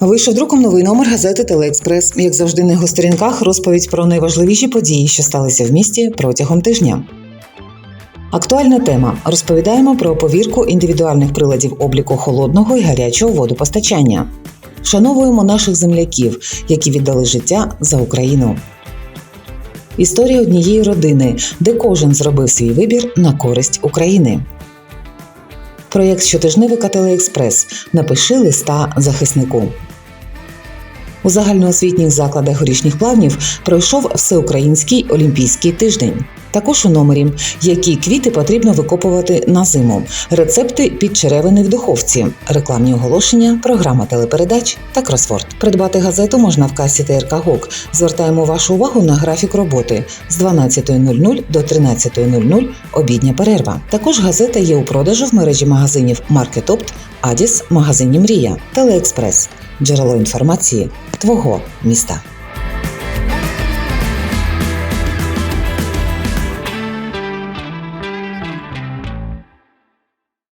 Вийшов друком новий номер газети Телеекспрес. Як завжди, на його сторінках розповідь про найважливіші події, що сталися в місті протягом тижня. Актуальна тема. Розповідаємо про повірку індивідуальних приладів обліку холодного і гарячого водопостачання. Вшановуємо наших земляків, які віддали життя за Україну. Історія однієї родини, де кожен зробив свій вибір на користь України. Проєкт щотижневика Телеекспрес. Напиши листа захиснику. У загальноосвітніх закладах горішніх плавнів пройшов всеукраїнський олімпійський тиждень. Також у номері, які квіти потрібно викопувати на зиму, рецепти під черевини в духовці, рекламні оголошення, програма телепередач та кросворд. Придбати газету можна в касі ТРК ГОК. Звертаємо вашу увагу на графік роботи з 12.00 до 13.00 обідня перерва. Також газета є у продажу в мережі магазинів Маркетопт, Адіс, магазині Мрія, Телеекспрес. Джерело інформації твого міста.